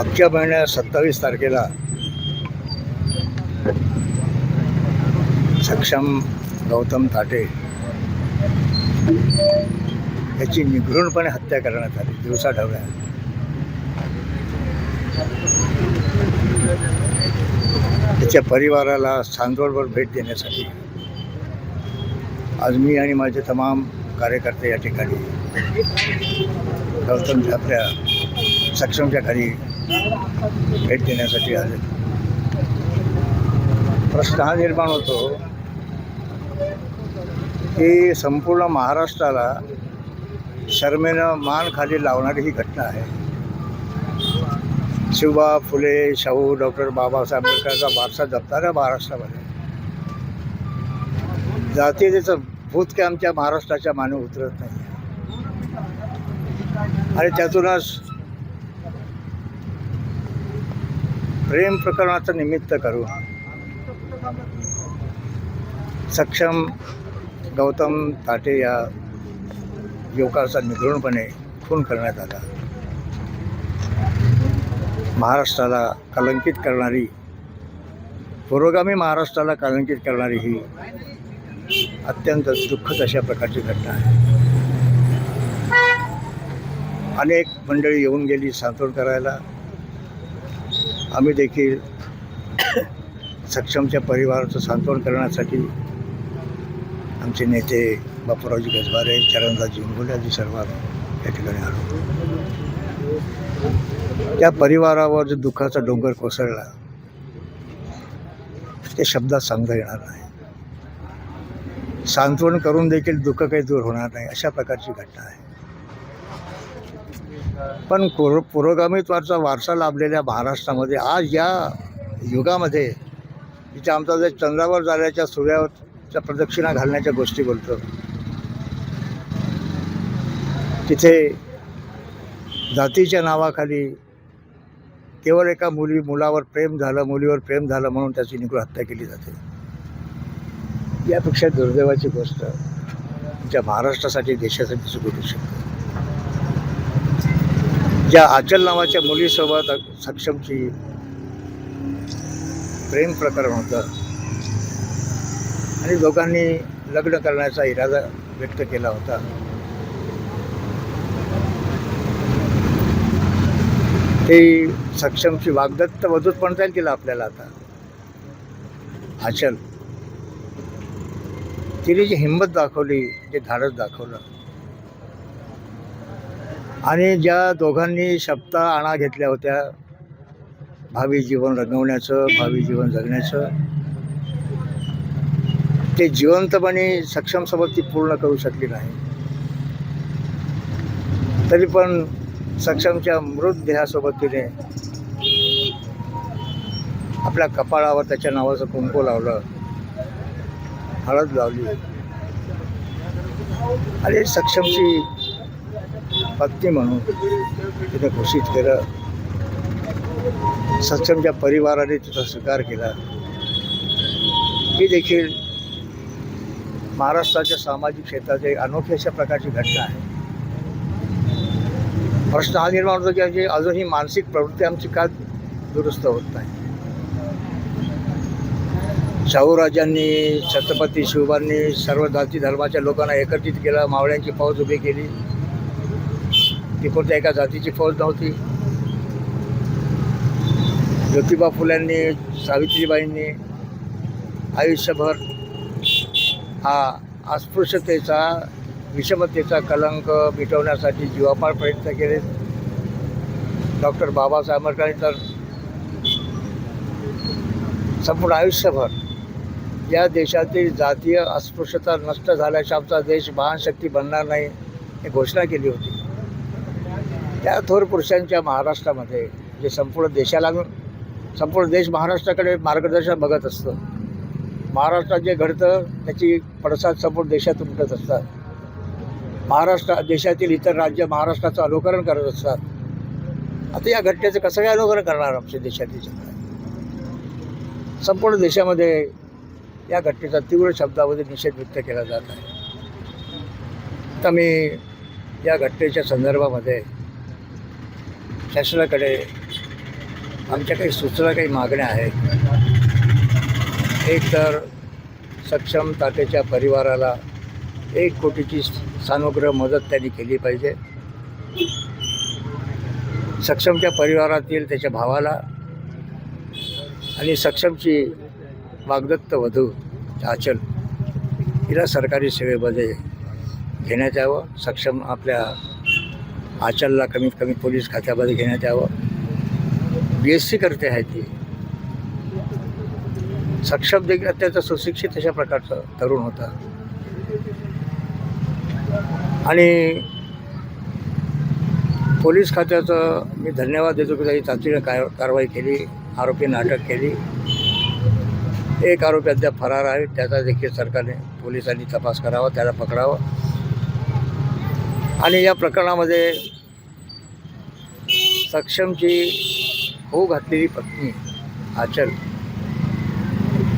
मागच्या महिन्यात सत्तावीस तारखेला सक्षम गौतम ताटे याची निघृणपणे हत्या करण्यात आली दिवसा ढवळ्या. त्याच्या परिवाराला सांदोडवर भेट देण्यासाठी आज मी आणि माझे तमाम कार्यकर्ते या ठिकाणी गौतम आपल्या सक्षमच्या घरी भेट देण्यासाठी आले. प्रश्न हा निर्माण होतो की संपूर्ण महाराष्ट्राला शर्मेनं मान खाली लावणारी ही घटना आहे. शिवबा फुले शाहू डॉक्टर बाबासाहेब आंबेडकरचा वारसा जपणाऱ्या महाराष्ट्रामध्ये. जातीयतेचं भूत काय आमच्या महाराष्ट्राच्या माने उतरत नाही आणि त्यातूनच प्रेम प्रकरणाचं निमित्त करून सक्षम गौतम ताटे या युवकाचा निघृणपणे खून करण्यात आला. महाराष्ट्राला कलंकित करणारी पुरोगामी महाराष्ट्राला कलंकित करणारी ही अत्यंत दुःखद अशा प्रकारची घटना आहे. अनेक मंडळी येऊन गेली सांत्वन करायला. आम्ही देखील सक्षमच्या परिवाराचं सांत्वन करण्यासाठी आमचे नेते बापूरावजी गजबारे चरणदासजी इंगोले आदी सर्व या ठिकाणी आलो. त्या परिवारावर जो दुःखाचा डोंगर कोसळला ते शब्दात सांगता येणार नाही. सांत्वन करून देखील दुःख काही दूर होणार नाही अशा प्रकारची घटना आहे. पण पुर पुरोगामित्वाचा वारसा लाभलेल्या महाराष्ट्रामध्ये आज या युगामध्ये जिथे आमचा जे चंद्रावर जाण्याच्या सूर्यावरच्या प्रदक्षिणा घालण्याच्या गोष्टी बोलतो तिथे जातीच्या नावाखाली केवळ एका मुली मुलावर प्रेम झालं मुलीवर प्रेम झालं म्हणून त्याची निघून हत्या केली जाते. यापेक्षा दुर्दैवाची गोष्ट ज्या महाराष्ट्रासाठी देशासाठी सुरू शकते ज्या आचल नावाच्या मुलीसोबत सक्षमची प्रेम प्रकरण होतं. आणि दोघांनी लग्न करण्याचा इरादा व्यक्त केला होता. ते सक्षमची वागदत्त वधूत म्हणता येईल तिला आपल्याला आता. आचल. तिने जी हिंमत दाखवली जे धाडस दाखवलं. आणि ज्या दोघांनी शब्दा आणा घेतल्या होत्या भावी जीवन रंगवण्याचं भावी जीवन जगण्याचं ते जिवंतपणे सक्षमसोबत ती पूर्ण करू शकली नाही. तरी पण सक्षमच्या मृतदेहासोबत तिने आपल्या कपाळावर त्याच्या नावाचं कुंकू लावलं हळद लावली. आणि सक्षमची पत्नी म्हणून तिने घोषित केलं. सक्षमच्या परिवाराने तिचा स्वीकार केला. ही देखील महाराष्ट्राच्या सामाजिक क्षेत्रात एक अनोखी अशा प्रकारची घटना आहे. प्रश्न हा निर्माण होतो की म्हणजे अजूनही मानसिक प्रवृत्ती आमची का दुरुस्त होत नाही? शाहूराजांनी छत्रपती शिवबांनी सर्व जाती धर्माच्या लोकांना एकत्रित केलं मावळ्यांची फौज उभी केली. ती कोणत्या एका जातीची फौज नव्हती ज्योतिबा फुल्यांनी सावित्रीबाईंनी आयुष्यभर हा अस्पृश्यतेचा विषमतेचा कलंक मिटवण्यासाठी जीवापाड प्रयत्न केले. डॉक्टर बाबासाहेब आंबेडकरांनी तर संपूर्ण आयुष्यभर या देशातील जातीय अस्पृश्यता नष्ट झाल्याच्या आमचा देश महान शक्ती बनणार नाही ही घोषणा केली होती. त्या थोर पुरुषांच्या महाराष्ट्रामध्ये जे संपूर्ण देशाला संपूर्ण देश महाराष्ट्राकडे मार्गदर्शन बघत असतं. महाराष्ट्रात जे घडतं त्याची पडसाद संपूर्ण देशात उमटत असतात. महाराष्ट्र देशातील इतर राज्य महाराष्ट्राचं अनुकरण करत असतात. आता या घटनेचं कसं काय अनुकरण करणार आमच्या देशातील जनता? संपूर्ण देशामध्ये या घटनेचा तीव्र शब्दामध्ये निषेध व्यक्त केला जात आहे. आता मी या घटनेच्या संदर्भामध्ये शासनाकडे आमच्या काही सूचना काही मागण्या आहेत. एक तर सक्षम तात्याच्या परिवाराला एक कोटीची सानुग्रह मदत त्यांनी केली पाहिजे. सक्षमच्या परिवारातील त्याच्या भावाला आणि सक्षमची वागदत्त वधू आचल हिला सरकारी सेवेमध्ये घेण्यात यावं. सक्षम आपल्या आचलला कमीत कमी पोलीस खात्यामध्ये घेण्यात यावं. बी एस सी करते आहे ती. सक्षम देखील अत्यंत सुशिक्षित अशा प्रकारचं तरुण होता. आणि पोलीस खात्याचं मी धन्यवाद देतो की त्यांनी तातडीनं काय कारवाई केली आरोपींना अटक केली. एक आरोपी अद्याप फरार आहे त्याचा देखील सरकारने पोलिसांनी तपास करावा त्याला पकडावं. आणि या प्रकरणामध्ये सक्षमची होऊ घातलेली पत्नी आचल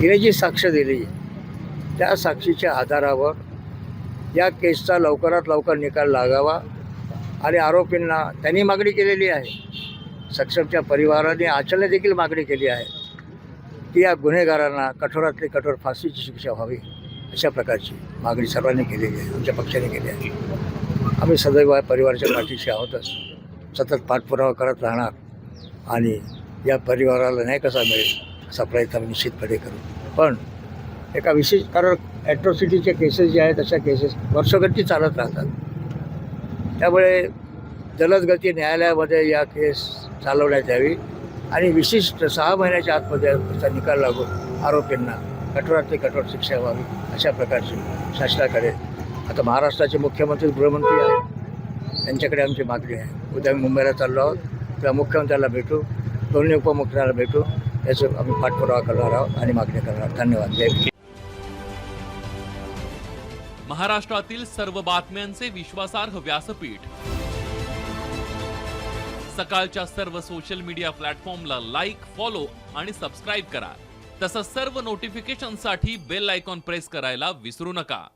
हिने जी साक्ष दिली. त्या साक्षीच्या आधारावर या केसचा लवकरात लवकर निकाल लागावा आणि आरोपींना त्यांनी मागणी केलेली आहे. सक्षमच्या परिवाराने आचलने देखील मागणी केली आहे की या गुन्हेगारांना कठोरातली कठोर फाशीची शिक्षा व्हावी अशा प्रकारची मागणी सर्वांनी केलेली आहे आमच्या पक्षाने केली आहे. आम्ही सदैव परिवाराच्या पाठीशी आहोतच. सतत पाठपुरावा करत राहणार आणि या परिवाराला न्याय कसा मिळेल असा प्रयत्न आम्ही निश्चितपणे करू. पण एका विशेष कारण ॲट्रॉसिटीच्या केसेस ज्या आहेत अशा केसेस वर्षगती चालत राहतात. त्यामुळे जलदगती न्यायालयामध्ये या केस चालवण्यात यावी आणि विशिष्ट सहा महिन्याच्या आतमध्ये त्याचा निकाल लागून आरोपींना कठोरातली कठोर शिक्षा व्हावी अशा प्रकारची शासनाकडे आता महाराष्ट्राचे मुख्यमंत्री गृहमंत्री आहेत. त्यांच्याकडे आमची मागणी आहे. उद्या आम्ही मुंबईला चाललो आहोत. तेव्हा मुख्यमंत्र्याला भेटू. दोन्ही उपमुख्यमंत्र्याला भेटू. याचं आम्ही पाठपुरावा करणार आहोत आणि मागणी करणार धन्यवाद. जय महाराष्ट्रातील सर्व बातम्यांचे विश्वासार्ह व्यासपीठ. सकाळच्या सर्व सोशल मीडिया प्लॅटफॉर्मला लाईक फॉलो आणि सबस्क्राईब करा. तसंच सर्व नोटिफिकेशनसाठी बेल आयकॉन प्रेस करायला विसरू नका.